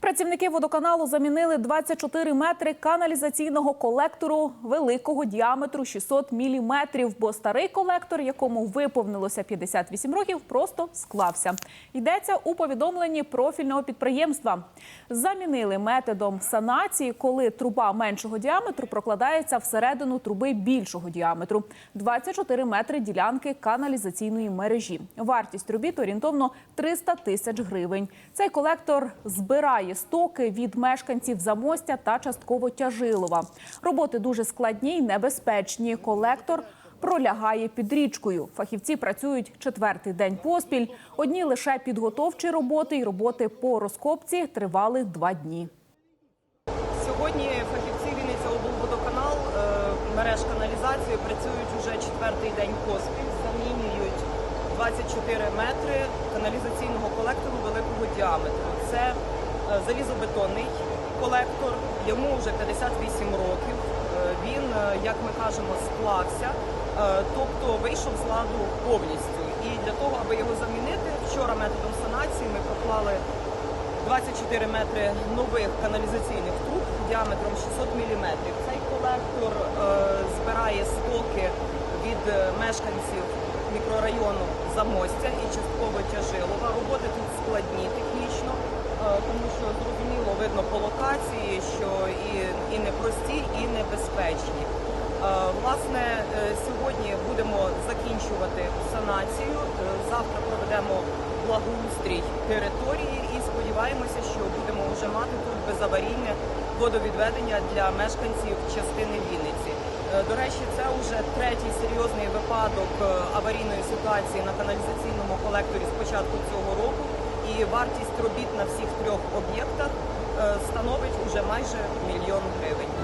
Працівники водоканалу замінили 24 метри каналізаційного колектору великого діаметру 600 міліметрів, бо старий колектор, якому виповнилося 58 років, просто склався. Йдеться у повідомленні профільного підприємства. Замінили методом санації, коли труба меншого діаметру прокладається всередину труби більшого діаметру. 24 метри ділянки каналізаційної мережі. Вартість робіт орієнтовно 300 тисяч гривень. Цей колектор збирає стоки від мешканців Замостя та частково Тяжилова. Роботи дуже складні й небезпечні. Колектор пролягає під річкою. Фахівці працюють четвертий день поспіль. Одні лише підготовчі роботи й роботи по розкопці тривали два дні. Сьогодні фахівці Вінниця облводоканал е, мереж каналізації працюють уже четвертий день поспіль, замінюють 24 метри каналізаційного колектору великого діаметру. Це залізобетонний колектор, йому вже 58 років. Е, Він, е, як ми кажемо, склався, е, тобто вийшов з ладу повністю. І для того, аби його замінити, вчора методом санації ми проклали 24 метри нових каналізаційних труб діаметром 600 мм. Цей колектор е, збирає стоки від е, мешканців мікрорайону Замостя і частково Тяжилова. Роботи тут складні технічно, е, тому що зрозуміло видно по локації, що і, і непрості, і небезпечні. Е, Власне, е, сьогодні будемо закінчувати санацію. Е, Завтра проведемо благоустрій території і сподіваємося, що будемо вже мати тут безаварійне водовідведення для мешканців частини Вінниці. До речі, це вже третій серйозний випадок аварійної ситуації на каналізаційному колекторі з початку цього року. І вартість робіт на всіх трьох об'єктах е, становить уже майже мільйон гривень.